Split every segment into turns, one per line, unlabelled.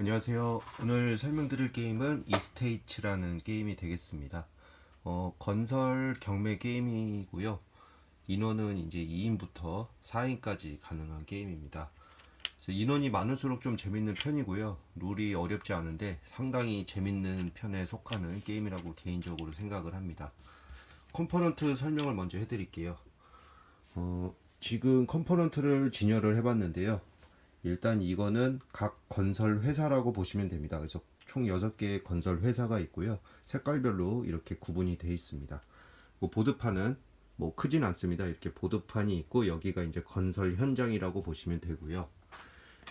안녕하세요. 오늘 설명드릴 게임은 이스테이츠라는 게임이 되겠습니다. 어, 건설 경매 게임이고요. 인원은 이제 2인부터 4인까지 가능한 게임입니다. 인원이 많을수록 좀 재밌는 편이고요. 룰이 어렵지 않은데 상당히 재밌는 편에 속하는 게임이라고 개인적으로 생각을 합니다. 컴포넌트 설명을 먼저 해드릴게요. 어, 지금 컴포넌트를 진열을 해봤는데요. 일단 이거는 각 건설 회사라고 보시면 됩니다. 그래서 총 6개의 건설 회사가 있고요. 색깔별로 이렇게 구분이 되어 있습니다. 뭐 보드판은 뭐 크진 않습니다. 이렇게 보드판이 있고 여기가 이제 건설 현장이라고 보시면 되고요.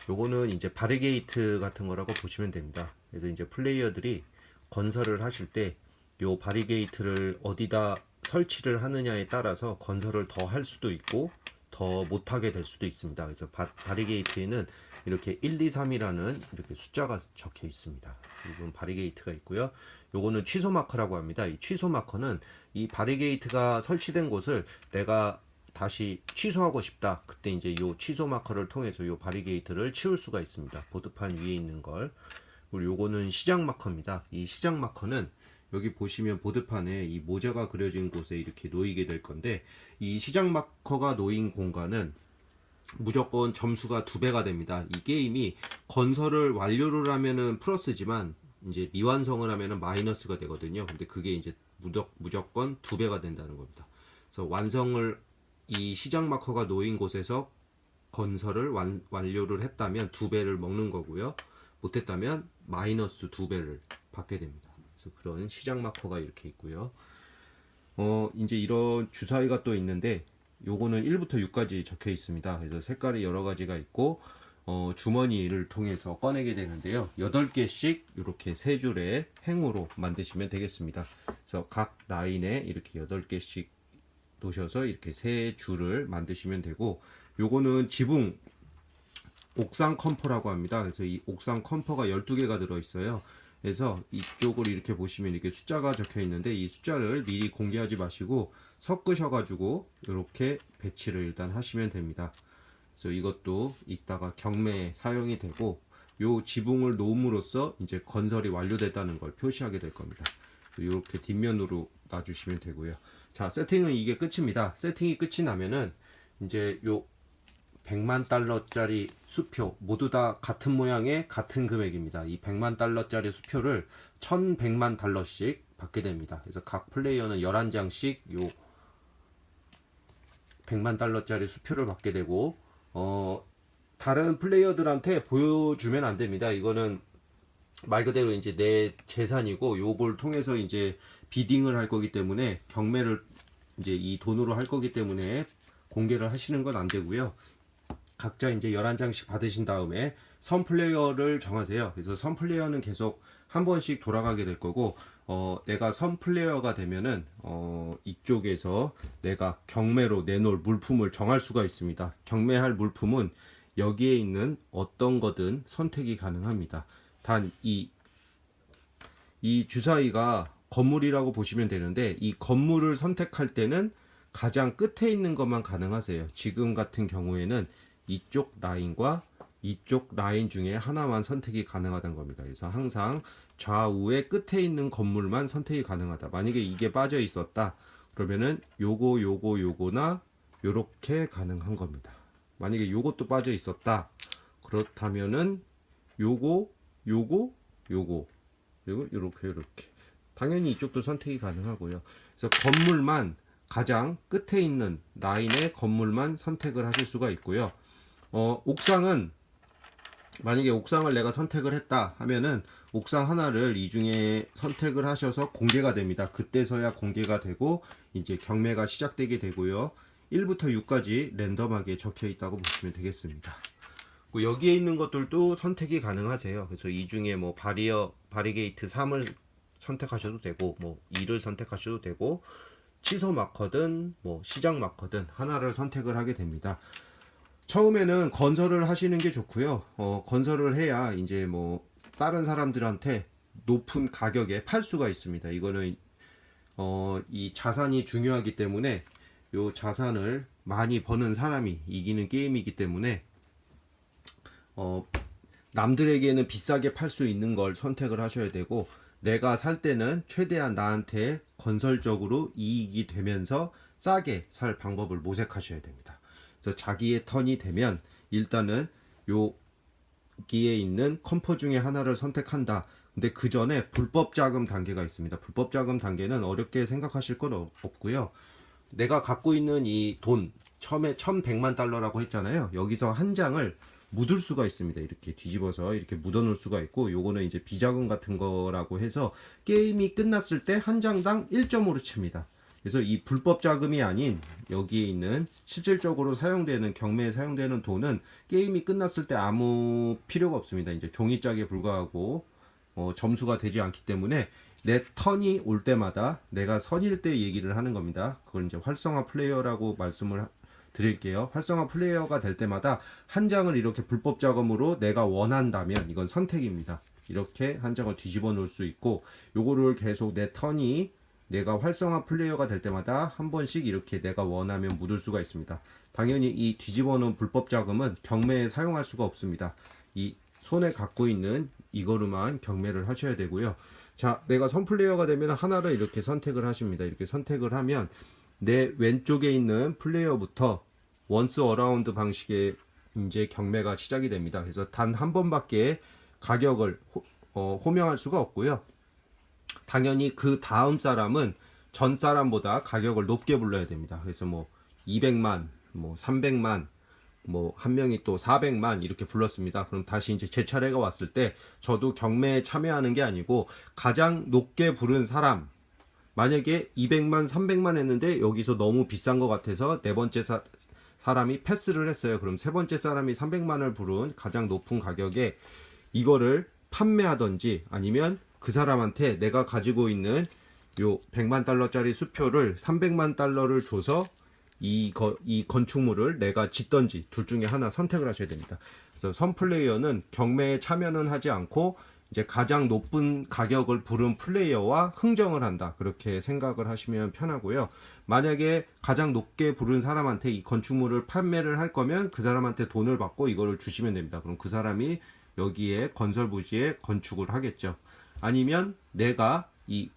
요거는 이제 바리게이트 같은 거라고 보시면 됩니다. 그래서 이제 플레이어들이 건설을 하실 때 요 바리게이트를 어디다 설치를 하느냐에 따라서 건설을 더 할 수도 있고 더 못하게 될 수도 있습니다. 그래서 바, 바리게이트에는 이렇게 1, 2, 3이라는 이렇게 숫자가 적혀 있습니다. 이건 바리게이트가 있고요. 요거는 취소 마커라고 합니다. 이 취소 마커는 이 바리게이트가 설치된 곳을 내가 다시 취소하고 싶다. 그때 이제 요 취소 마커를 통해서 요 바리게이트를 치울 수가 있습니다. 보드판 위에 있는 걸. 그리고 요거는 시작 마커입니다. 이 시작 마커는 여기 보시면 보드판에 이 모자가 그려진 곳에 이렇게 놓이게 될 건데 이 시작 마커가 놓인 공간은 무조건 점수가 두 배가 됩니다. 이 게임이 건설을 완료를 하면은 플러스지만 이제 미완성을 하면은 마이너스가 되거든요. 근데 그게 이제 무조건 두 배가 된다는 겁니다. 그래서 완성을 이 시작 마커가 놓인 곳에서 건설을 완, 완료를 했다면 두 배를 먹는 거고요. 못했다면 마이너스 두 배를 받게 됩니다. 그래서 그런 시작 마커가 이렇게 있고요. 어, 이제 이런 주사위가 또 있는데 요거는 1부터 6까지 적혀 있습니다. 그래서 색깔이 여러 가지가 있고 어, 주머니를 통해서 꺼내게 되는데요. 8개씩 이렇게 세 줄의 행으로 만드시면 되겠습니다. 그래서 각 라인에 이렇게 8개씩 놓으셔서 이렇게 세 줄을 만드시면 되고 요거는 지붕 옥상 컴퍼라고 합니다. 그래서 이 옥상 컴퍼가 12개가 들어 있어요. 그래서 이쪽을 이렇게 보시면 이렇게 숫자가 적혀 있는데 이 숫자를 미리 공개하지 마시고 섞으셔 가지고 이렇게 배치를 일단 하시면 됩니다. 그래서 이것도 이따가 경매에 사용이 되고 요 지붕을 놓음으로써 이제 건설이 완료됐다는 걸 표시하게 될 겁니다. 이렇게 뒷면으로 놔주시면 되고요. 자, 세팅은 이게 끝입니다. 세팅이 끝이 나면은 이제 요 100만 달러짜리 수표 모두 다 같은 모양의 같은 금액입니다. 이 100만 달러짜리 수표를 1100만 달러씩 받게 됩니다. 그래서 각 플레이어는 11장씩 요 100만 달러짜리 수표를 받게 되고 어 다른 플레이어들한테 보여주면 안 됩니다. 이거는 말 그대로 이제 내 재산이고 요걸 통해서 이제 비딩을 할 거기 때문에 경매를 이제 이 돈으로 할 거기 때문에 공개를 하시는 건 안 되고요. 각자 이제 11장씩 받으신 다음에 선 플레이어를 정하세요. 그래서 선 플레이어는 계속 한 번씩 돌아가게 될 거고 어, 내가 선 플레이어가 되면은 어, 이쪽에서 내가 경매로 내놓을 물품을 정할 수가 있습니다. 경매할 물품은 여기에 있는 어떤 거든 선택이 가능합니다. 단 이 이 주사위가 건물이라고 보시면 되는데 이 건물을 선택할 때는 가장 끝에 있는 것만 가능하세요. 지금 같은 경우에는 이쪽 라인과 이쪽 라인 중에 하나만 선택이 가능하다는 겁니다. 그래서 항상 좌우의 끝에 있는 건물만 선택이 가능하다. 만약에 이게 빠져 있었다. 그러면은 요거 요거 요거나 요렇게 가능한 겁니다. 만약에 요것도 빠져 있었다. 그렇다면은 요거 요거 요거 그리고 요렇게 요렇게 당연히 이쪽도 선택이 가능하고요. 그래서 건물만 가장 끝에 있는 라인의 건물만 선택을 하실 수가 있고요. 어, 옥상은 만약에 옥상을 내가 선택을 했다 하면은 옥상 하나를 이 중에 선택을 하셔서 공개가 됩니다. 그때서야 공개가 되고 이제 경매가 시작되게 되고요. 1부터 6까지 랜덤하게 적혀 있다고 보시면 되겠습니다. 그 여기에 있는 것들도 선택이 가능하세요. 그래서 이 중에 뭐 바리어 바리게이트 3을 선택하셔도 되고 뭐 2를 선택하셔도 되고 취소 마커든 뭐 시작 마커든 하나를 선택을 하게 됩니다. 처음에는 건설을 하시는 게 좋고요. 어, 건설을 해야 이제 뭐 다른 사람들한테 높은 가격에 팔 수가 있습니다. 이거는 어, 이 자산이 중요하기 때문에 요 자산을 많이 버는 사람이 이기는 게임이기 때문에 어, 남들에게는 비싸게 팔 수 있는 걸 선택을 하셔야 되고 내가 살 때는 최대한 나한테 건설적으로 이익이 되면서 싸게 살 방법을 모색하셔야 됩니다. 그래서 자기의 턴이 되면 일단은 여기에 있는 컴포 중에 하나를 선택한다. 근데 그 전에 불법 자금 단계가 있습니다. 불법 자금 단계는 어렵게 생각하실 건 없- 없고요. 내가 갖고 있는 이 돈 처음에 1100만 달러라고 했잖아요. 여기서 한 장을 묻을 수가 있습니다. 이렇게 뒤집어서 이렇게 묻어 놓을 수가 있고 요거는 이제 비자금 같은 거라고 해서 게임이 끝났을 때 한 장당 1점으로 칩니다. 그래서 이 불법 자금이 아닌 여기에 있는 실질적으로 사용되는 경매에 사용되는 돈은 게임이 끝났을 때 아무 필요가 없습니다. 이제 종이짝에 불과하고 어, 점수가 되지 않기 때문에 내 턴이 올 때마다 내가 선일 때 얘기를 하는 겁니다. 그걸 이제 활성화 플레이어라고 말씀을 하- 드릴게요. 활성화 플레이어가 될 때마다 한 장을 이렇게 불법 자금으로 내가 원한다면 이건 선택입니다. 이렇게 한 장을 뒤집어 놓을 수 있고 요거를 계속 내 턴이 내가 활성화 플레이어가 될 때마다 한 번씩 이렇게 내가 원하면 묻을 수가 있습니다. 당연히 이 뒤집어 놓은 불법 자금은 경매에 사용할 수가 없습니다. 이 손에 갖고 있는 이거로만 경매를 하셔야 되고요. 자, 내가 선 플레이어가 되면 하나를 이렇게 선택을 하십니다. 이렇게 선택을 하면 내 왼쪽에 있는 플레이어부터 원스 어라운드 방식의 이제 경매가 시작이 됩니다. 그래서 단 한 번밖에 가격을 호, 어, 호명할 수가 없고요. 당연히 그 다음 사람은 전 사람보다 가격을 높게 불러야 됩니다. 그래서 뭐 200만, 뭐 300만, 뭐 한 명이 또 400만 이렇게 불렀습니다. 그럼 다시 이제 제 차례가 왔을 때 저도 경매에 참여하는 게 아니고 가장 높게 부른 사람 만약에 200만, 300만 했는데 여기서 너무 비싼 것 같아서 네 번째 사, 사람이 패스를 했어요. 그럼 세 번째 사람이 300만을 부른 가장 높은 가격에 이거를 판매하던지 아니면 그 사람한테 내가 가지고 있는 요 100만 달러짜리 수표를 300만 달러를 줘서 이, 거, 이 건축물을 내가 짓던지 둘 중에 하나 선택을 하셔야 됩니다. 그래서 선 플레이어는 경매에 참여는 하지 않고 이제 가장 높은 가격을 부른 플레이어와 흥정을 한다. 그렇게 생각을 하시면 편하고요. 만약에 가장 높게 부른 사람한테 이 건축물을 판매를 할 거면 그 사람한테 돈을 받고 이거를 주시면 됩니다. 그럼 그 사람이 여기에 건설 부지에 건축을 하겠죠. 아니면 내가 이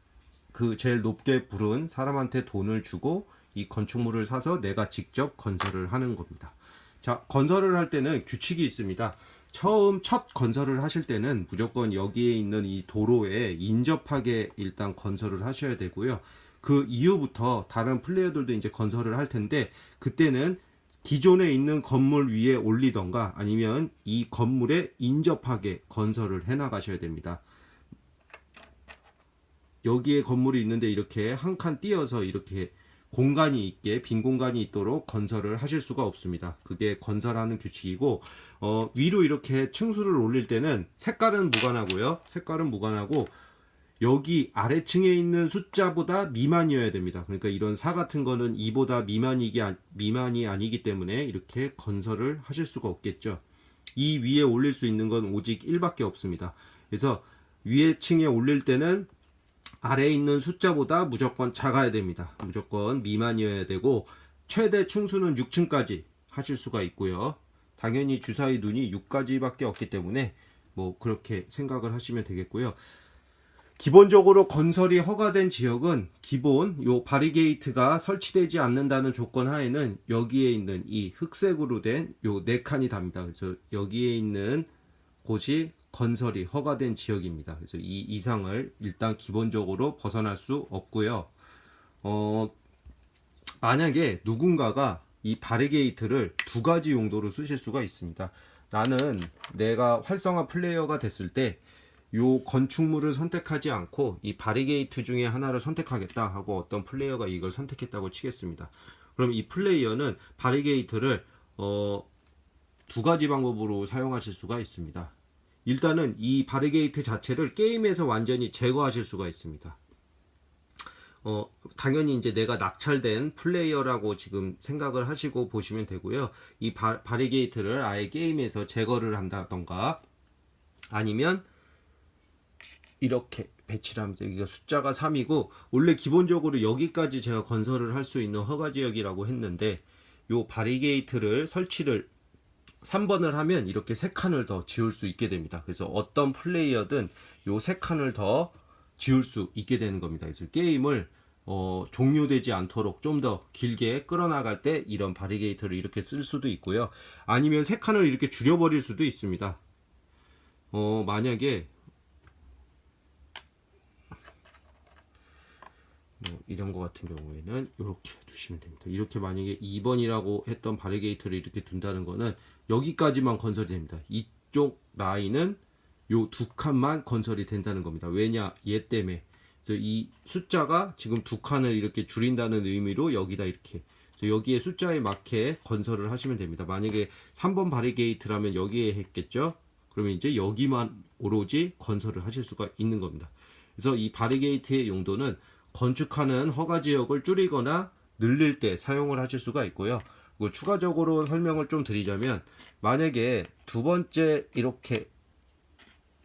그 제일 높게 부른 사람한테 돈을 주고 이 건축물을 사서 내가 직접 건설을 하는 겁니다. 자, 건설을 할 때는 규칙이 있습니다. 처음 첫 건설을 하실 때는 무조건 여기에 있는 이 도로에 인접하게 일단 건설을 하셔야 되고요. 그 이후부터 다른 플레이어들도 이제 건설을 할 텐데 그때는 기존에 있는 건물 위에 올리던가 아니면 이 건물에 인접하게 건설을 해 나가셔야 됩니다. 여기에 건물이 있는데 이렇게 한 칸 띄어서 이렇게 공간이 있게 빈 공간이 있도록 건설을 하실 수가 없습니다. 그게 건설하는 규칙이고 어, 위로 이렇게 층수를 올릴 때는 색깔은 무관하고요. 색깔은 무관하고 여기 아래층에 있는 숫자보다 미만이어야 됩니다. 그러니까 이런 사 같은 거는 2보다 미만이기 아- 미만이 아니기 때문에 이렇게 건설을 하실 수가 없겠죠. 이 위에 올릴 수 있는 건 오직 1밖에 없습니다. 그래서 위에 층에 올릴 때는 아래에 있는 숫자보다 무조건 작아야 됩니다. 무조건 미만이어야 되고 최대 층수는 6층까지 하실 수가 있고요. 당연히 주사위 눈이 6까지밖에 없기 때문에 뭐 그렇게 생각을 하시면 되겠고요. 기본적으로 건설이 허가된 지역은 기본 요 바리게이트가 설치되지 않는다는 조건 하에는 여기에 있는 이 흑색으로 된 요 네 칸이 답니다. 그래서 여기에 있는 곳이 건설이 허가된 지역입니다. 그래서 이 이상을 일단 기본적으로 벗어날 수 없고요. 어, 만약에 누군가가 이 바리게이트를 두 가지 용도로 쓰실 수가 있습니다. 나는 내가 활성화 플레이어가 됐을 때 요 건축물을 선택하지 않고 이 바리게이트 중에 하나를 선택하겠다 하고 어떤 플레이어가 이걸 선택했다고 치겠습니다. 그럼 이 플레이어는 바리게이트를 어, 두 가지 방법으로 사용하실 수가 있습니다. 일단은 이 바리게이트 자체를 게임에서 완전히 제거하실 수가 있습니다. 어, 당연히 이제 내가 낙찰된 플레이어라고 지금 생각을 하시고 보시면 되고요. 이 바, 바리게이트를 아예 게임에서 제거를 한다던가 아니면 이렇게 배치를 하면 여기가 숫자가 3이고 원래 기본적으로 여기까지 제가 건설을 할 수 있는 허가 지역이라고 했는데 요 바리게이트를 설치를 3번을 하면 이렇게 세 칸을 더 지울 수 있게 됩니다. 그래서 어떤 플레이어든 요 세 칸을 더 지울 수 있게 되는 겁니다. 그래서 게임을 어, 종료되지 않도록 좀 더 길게 끌어나갈 때 이런 바리게이터를 이렇게 쓸 수도 있고요. 아니면 세 칸을 이렇게 줄여버릴 수도 있습니다. 어, 만약에 뭐 이런 거 같은 경우에는 이렇게 두시면 됩니다. 이렇게 만약에 2번이라고 했던 바리게이터를 이렇게 둔다는 거는 여기까지만 건설이 됩니다. 이쪽 라인은 요 두 칸만 건설이 된다는 겁니다. 왜냐? 얘 때문에. 그래서 이 숫자가 지금 두 칸을 이렇게 줄인다는 의미로 여기다 이렇게 여기에 숫자에 맞게 건설을 하시면 됩니다. 만약에 3번 바리게이트라면 여기에 했겠죠? 그러면 이제 여기만 오로지 건설을 하실 수가 있는 겁니다. 그래서 이 바리게이트의 용도는 건축하는 허가 지역을 줄이거나 늘릴 때 사용을 하실 수가 있고요. 추가적으로 설명을 좀 드리자면 만약에 두 번째 이렇게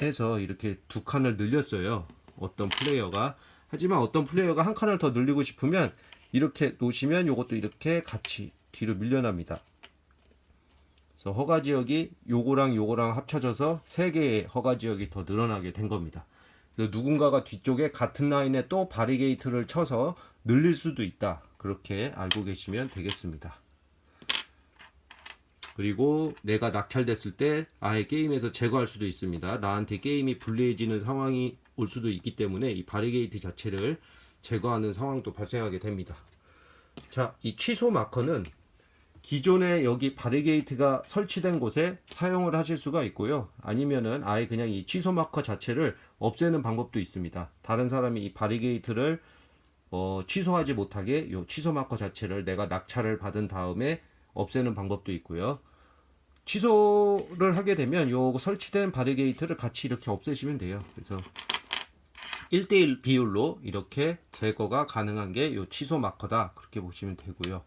해서 이렇게 두 칸을 늘렸어요. 어떤 플레이어가 하지만 어떤 플레이어가 한 칸을 더 늘리고 싶으면 이렇게 놓으시면 이것도 이렇게 같이 뒤로 밀려납니다. 그래서 허가 지역이 요거랑 요거랑 합쳐져서 세 개의 허가 지역이 더 늘어나게 된 겁니다. 누군가가 뒤쪽에 같은 라인에 또 바리게이트를 쳐서 늘릴 수도 있다. 그렇게 알고 계시면 되겠습니다. 그리고 내가 낙찰됐을 때 아예 게임에서 제거할 수도 있습니다. 나한테 게임이 불리해지는 상황이 올 수도 있기 때문에 이 바리게이트 자체를 제거하는 상황도 발생하게 됩니다. 자, 이 취소 마커는 기존에 여기 바리게이트가 설치된 곳에 사용을 하실 수가 있고요. 아니면은 아예 그냥 이 취소 마커 자체를 없애는 방법도 있습니다. 다른 사람이 이 바리게이트를 어, 취소하지 못하게 요 취소 마커 자체를 내가 낙찰을 받은 다음에 없애는 방법도 있고요. 취소를 하게 되면 요 설치된 바리게이트를 같이 이렇게 없애시면 돼요. 그래서 1대1 비율로 이렇게 제거가 가능한 게 요 취소 마커다. 그렇게 보시면 되고요.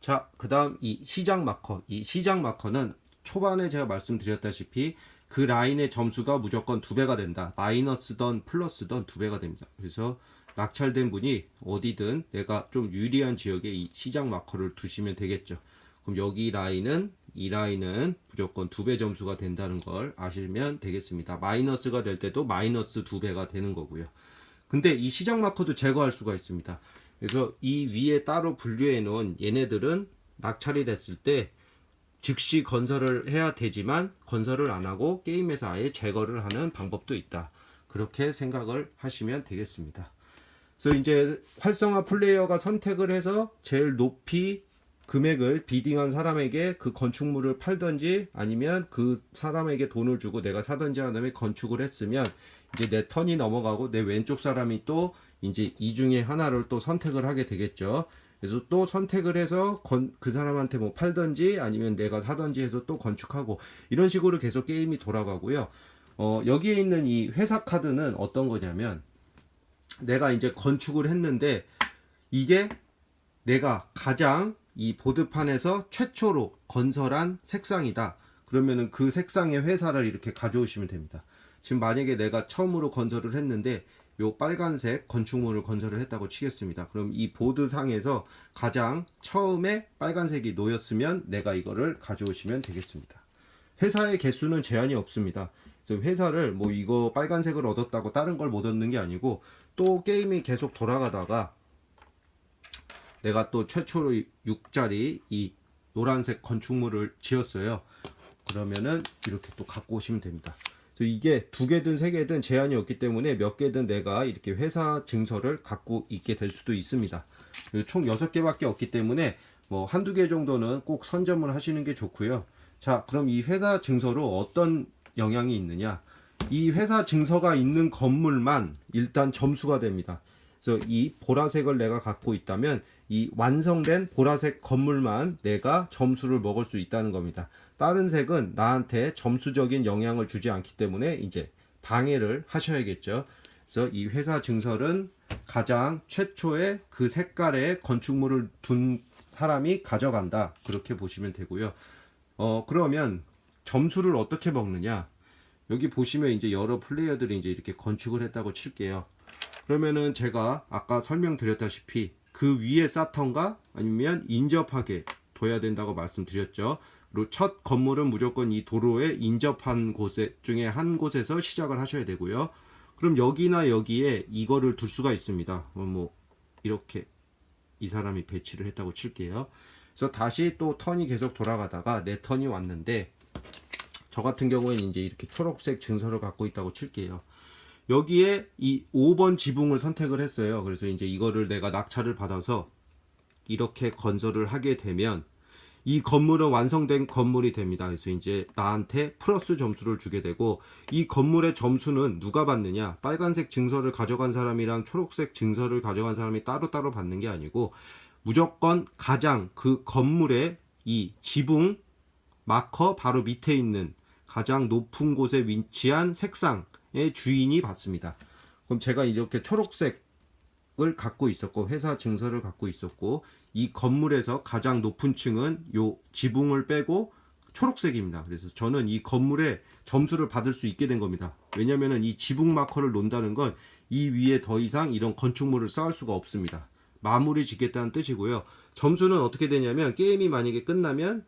자, 그 다음 이 시작 마커. 이 시작 마커는 초반에 제가 말씀드렸다시피 그 라인의 점수가 무조건 두 배가 된다. 마이너스던 플러스던 두 배가 됩니다. 그래서 낙찰된 분이 어디든 내가 좀 유리한 지역에 이 시작 마커를 두시면 되겠죠. 그럼 여기 라인은 이 라인은 무조건 두 배 점수가 된다는 걸 아시면 되겠습니다. 마이너스가 될 때도 마이너스 두 배가 되는 거고요. 근데 이 시작 마커도 제거할 수가 있습니다. 그래서 이 위에 따로 분류해 놓은 얘네들은 낙찰이 됐을 때 즉시 건설을 해야 되지만 건설을 안 하고 게임에서 아예 제거를 하는 방법도 있다. 그렇게 생각을 하시면 되겠습니다. 그래서 이제 활성화 플레이어가 선택을 해서 제일 높이 금액을 비딩한 사람에게 그 건축물을 팔던지 아니면 그 사람에게 돈을 주고 내가 사던지 한 다음에 건축을 했으면 이제 내 턴이 넘어가고 내 왼쪽 사람이 또 이제 이 중에 하나를 또 선택을 하게 되겠죠. 그래서 또 선택을 해서 건, 그 사람한테 뭐 팔던지 아니면 내가 사던지 해서 또 건축하고 이런 식으로 계속 게임이 돌아가고요. 어, 여기에 있는 이 회사 카드는 어떤 거냐면 내가 이제 건축을 했는데 이게 내가 가장 이 보드판에서 최초로 건설한 색상이다. 그러면은 그 색상의 회사를 이렇게 가져오시면 됩니다. 지금 만약에 내가 처음으로 건설을 했는데 요 빨간색 건축물을 건설을 했다고 치겠습니다. 그럼 이 보드 상에서 가장 처음에 빨간색이 놓였으면 내가 이거를 가져오시면 되겠습니다. 회사의 개수는 제한이 없습니다. 그래서 회사를 뭐 이거 빨간색을 얻었다고 다른 걸 못 얻는 게 아니고 또 게임이 계속 돌아가다가 내가 또 최초로 6짜리 이 노란색 건축물을 지었어요. 그러면은 이렇게 또 갖고 오시면 됩니다. 이게 두 개든 세 개든 제한이 없기 때문에 몇 개든 내가 이렇게 회사 증서를 갖고 있게 될 수도 있습니다. 총 6개밖에 없기 때문에 뭐 한두 개 정도는 꼭 선점을 하시는 게 좋고요. 자, 그럼 이 회사 증서로 어떤 영향이 있느냐? 이 회사 증서가 있는 건물만 일단 점수가 됩니다. 그래서 이 보라색을 내가 갖고 있다면 이 완성된 보라색 건물만 내가 점수를 먹을 수 있다는 겁니다. 다른 색은 나한테 점수적인 영향을 주지 않기 때문에 이제 방해를 하셔야겠죠. 그래서 이 회사 증설은 가장 최초의 그 색깔의 건축물을 둔 사람이 가져간다. 그렇게 보시면 되고요. 어, 그러면 점수를 어떻게 먹느냐? 여기 보시면 이제 여러 플레이어들이 이제 이렇게 건축을 했다고 칠게요. 그러면은 제가 아까 설명드렸다시피 그 위에 사턴가 아니면 인접하게 둬야 된다고 말씀드렸죠. 첫 건물은 무조건 이 도로에 인접한 곳에 중에 한 곳에서 시작을 하셔야 되고요. 그럼 여기나 여기에 이거를 둘 수가 있습니다. 어, 뭐 이렇게 이 사람이 배치를 했다고 칠게요. 그래서 다시 또 턴이 계속 돌아가다가 내 턴이 왔는데 저 같은 경우에는 이제 이렇게 초록색 증서를 갖고 있다고 칠게요. 여기에 이 5번 지붕을 선택을 했어요. 그래서 이제 이거를 내가 낙찰을 받아서 이렇게 건설을 하게 되면 이 건물은 완성된 건물이 됩니다. 그래서 이제 나한테 플러스 점수를 주게 되고 이 건물의 점수는 누가 받느냐? 빨간색 증서를 가져간 사람이랑 초록색 증서를 가져간 사람이 따로따로 받는 게 아니고 무조건 가장 그 건물의 이 지붕 마커 바로 밑에 있는 가장 높은 곳에 위치한 색상의 주인이 받습니다. 그럼 제가 이렇게 초록색을 갖고 있었고 회사 증서를 갖고 있었고 이 건물에서 가장 높은 층은 요 지붕을 빼고 초록색입니다. 그래서 저는 이 건물에 점수를 받을 수 있게 된 겁니다. 왜냐면은 이 지붕 마커를 논다는 건 이 위에 더 이상 이런 건축물을 쌓을 수가 없습니다. 마무리 짓겠다는 뜻이고요. 점수는 어떻게 되냐면 게임이 만약에 끝나면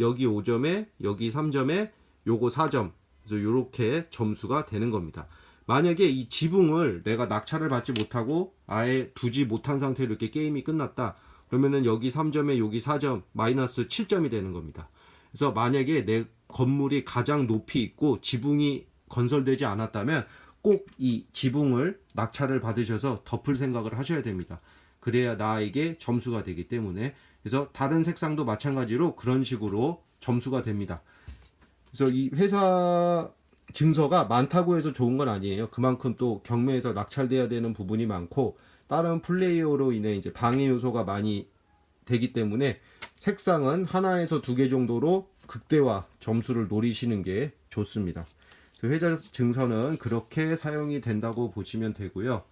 여기 5점에 여기 3점에 요거 4점. 그래서 요렇게 점수가 되는 겁니다. 만약에 이 지붕을 내가 낙찰을 받지 못하고 아예 두지 못한 상태로 이렇게 게임이 끝났다. 그러면은 여기 3점에 여기 4점 마이너스 7점이 되는 겁니다. 그래서 만약에 내 건물이 가장 높이 있고 지붕이 건설되지 않았다면 꼭 이 지붕을 낙찰을 받으셔서 덮을 생각을 하셔야 됩니다. 그래야 나에게 점수가 되기 때문에 그래서 다른 색상도 마찬가지로 그런 식으로 점수가 됩니다. 그래서 이 회사 증서가 많다고 해서 좋은 건 아니에요. 그만큼 또 경매에서 낙찰돼야 되는 부분이 많고 다른 플레이어로 인해 이제 방해 요소가 많이 되기 때문에 색상은 하나에서 두 개 정도로 극대화 점수를 노리시는 게 좋습니다. 그 회사 증서는 그렇게 사용이 된다고 보시면 되고요.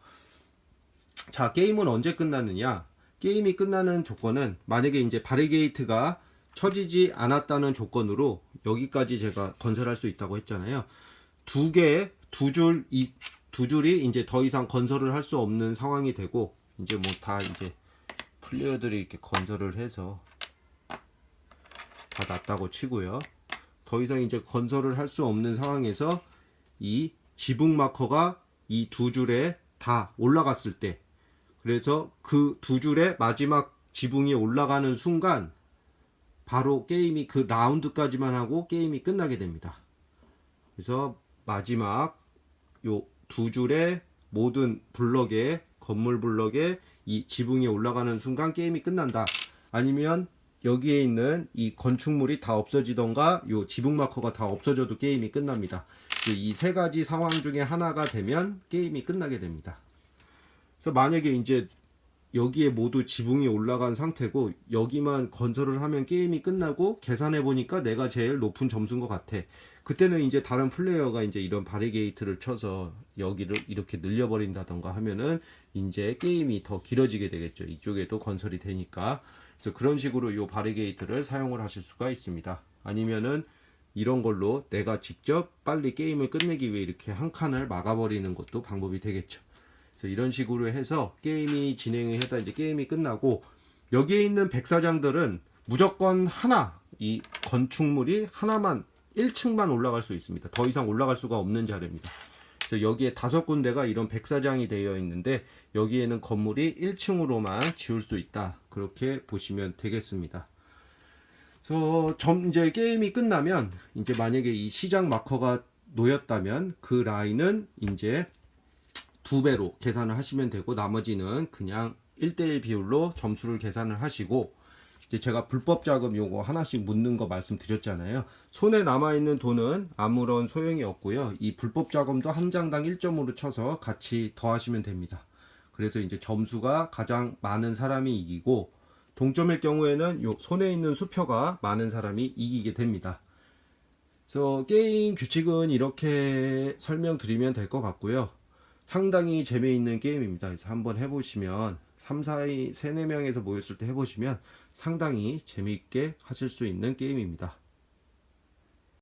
자, 게임은 언제 끝나느냐? 게임이 끝나는 조건은 만약에 이제 바리게이트가 쳐지지 않았다는 조건으로 여기까지 제가 건설할 수 있다고 했잖아요. 두 개, 두 줄, 이, 두 줄이 이제 더 이상 건설을 할 수 없는 상황이 되고, 이제 뭐 다 이제 플레이어들이 이렇게 건설을 해서 다 났다고 치고요. 더 이상 이제 건설을 할 수 없는 상황에서 이 지붕 마커가 이 두 줄에 다 올라갔을 때, 그래서 그 두 줄의 마지막 지붕이 올라가는 순간, 바로 게임이 그 라운드까지만 하고 게임이 끝나게 됩니다. 그래서 마지막 요 두 줄의 모든 블럭에 건물 블럭에 이 지붕이 올라가는 순간 게임이 끝난다. 아니면 여기에 있는 이 건축물이 다 없어지던가 요 지붕 마커가 다 없어져도 게임이 끝납니다. 이 세 가지 상황 중에 하나가 되면 게임이 끝나게 됩니다. 그래서 만약에 이제 여기에 모두 지붕이 올라간 상태고 여기만 건설을 하면 게임이 끝나고 계산해 보니까 내가 제일 높은 점수인 것 같아. 그때는 이제 다른 플레이어가 이제 이런 바리게이트를 쳐서 여기를 이렇게 늘려버린다던가 하면은 이제 게임이 더 길어지게 되겠죠. 이쪽에도 건설이 되니까. 그래서 그런 식으로 이 바리게이트를 사용을 하실 수가 있습니다. 아니면은 이런 걸로 내가 직접 빨리 게임을 끝내기 위해 이렇게 한 칸을 막아버리는 것도 방법이 되겠죠. 이런 식으로 해서 게임이 진행을 해다 이제 게임이 끝나고 여기에 있는 백사장들은 무조건 하나 이 건축물이 하나만 1층만 올라갈 수 있습니다. 더 이상 올라갈 수가 없는 자리입니다. 그래서 여기에 다섯 군데가 이런 백사장이 되어 있는데 여기에는 건물이 1층으로만 지을 수 있다. 그렇게 보시면 되겠습니다. 그래서 점 이제 게임이 끝나면 이제 만약에 이 시작 마커가 놓였다면 그 라인은 이제 두 배로 계산을 하시면 되고 나머지는 그냥 1대1 비율로 점수를 계산을 하시고 이제 제가 불법 자금 요거 하나씩 묻는 거 말씀드렸잖아요. 손에 남아 있는 돈은 아무런 소용이 없고요. 이 불법 자금도 한 장당 1점으로 쳐서 같이 더하시면 됩니다. 그래서 이제 점수가 가장 많은 사람이 이기고 동점일 경우에는 요 손에 있는 수표가 많은 사람이 이기게 됩니다. 그래서 게임 규칙은 이렇게 설명드리면 될 것 같고요. 상당히 재미있는 게임입니다. 그래서 한번 해보시면 3, 4, 3, 4명에서 모였을 때 해보시면 상당히 재미있게 하실 수 있는 게임입니다.